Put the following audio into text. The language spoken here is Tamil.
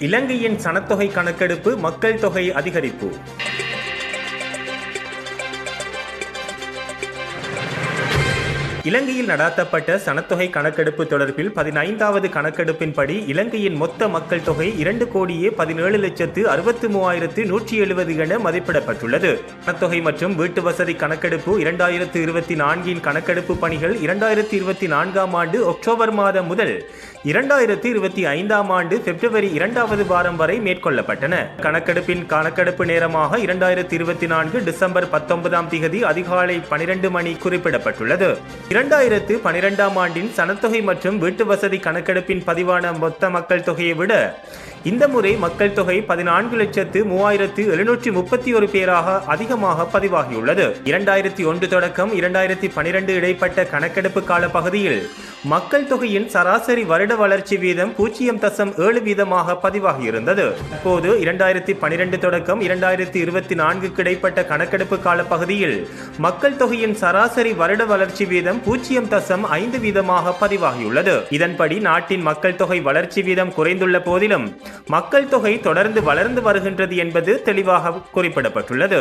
இலங்கையின் சனத்தொகை கணக்கெடுப்பு மக்கள் தொகை அதிகரிப்பு. இலங்கையில் நடாத்தப்பட்ட சனத்தொகை கணக்கெடுப்பு தொடர்பில் பதினைந்தாவது கணக்கெடுப்பின்படி இலங்கையின் மொத்த மக்கள் தொகை இரண்டு கோடியே பதினேழு லட்சத்து அறுபத்தி மூவாயிரத்து நூற்றி எழுபது என மதிப்பிடப்பட்டுள்ளது. சனத்தொகை மற்றும் வீட்டு வசதி கணக்கெடுப்பு இரண்டாயிரத்து இருபத்தி நான்கின் கணக்கெடுப்பு பணிகள் இரண்டாயிரத்து இருபத்தி நான்காம் ஆண்டு அக்டோபர் மாதம் முதல் இரண்டாயிரத்து இருபத்தி ஐந்தாம் ஆண்டு பிப்ரவரி இரண்டாவது வாரம் வரை மேற்கொள்ளப்பட்டன. கணக்கெடுப்பின் கணக்கெடுப்பு நேரமாக இரண்டாயிரத்து இருபத்தி நான்கு டிசம்பர் பத்தொன்பதாம் தேதி அதிகாலை பனிரெண்டு மணி குறிப்பிடப்பட்டுள்ளது. இரண்டாயிரத்து பனிரெண்டாம் ஆண்டின் சனத்தொகை மற்றும் வீட்டு வசதி கணக்கெடுப்பின் பதிவான மொத்த மக்கள் தொகையை விட இந்த முறை மக்கள் தொகை பதினான்கு லட்சத்து மூவாயிரத்து எழுநூற்றி முப்பத்தி ஒரு பேராக அதிகமாக பதிவாகியுள்ளது. இரண்டாயிரத்தி ஒன்று தொடக்கம் இரண்டாயிரத்தி பனிரெண்டு இடைப்பட்ட கணக்கெடுப்பு கால பகுதியில் மக்கள் தொகையின் சராசரி வருட வளர்ச்சி வீதம் பூஜ்ஜியம் தசம் ஏழு வீதமாக பதிவாகியிருந்தது. இப்போது இரண்டாயிரத்தி பனிரெண்டு தொடக்கம் இரண்டாயிரத்தி இருபத்தி நான்குக்கு இடைப்பட்ட கணக்கெடுப்பு கால பகுதியில் மக்கள் தொகையின் சராசரி வருட வளர்ச்சி வீதம் பூஜ்ஜியம் தசம் ஐந்து வீதமாக பதிவாகியுள்ளது. இதன்படி நாட்டின் மக்கள் தொகை வளர்ச்சி வீதம் குறைந்துள்ள போதிலும் மக்கள் தொகை தொடர்ந்து வளர்ந்து வருகின்றது என்பது தெளிவாக குறிப்பிடப்பட்டுள்ளது.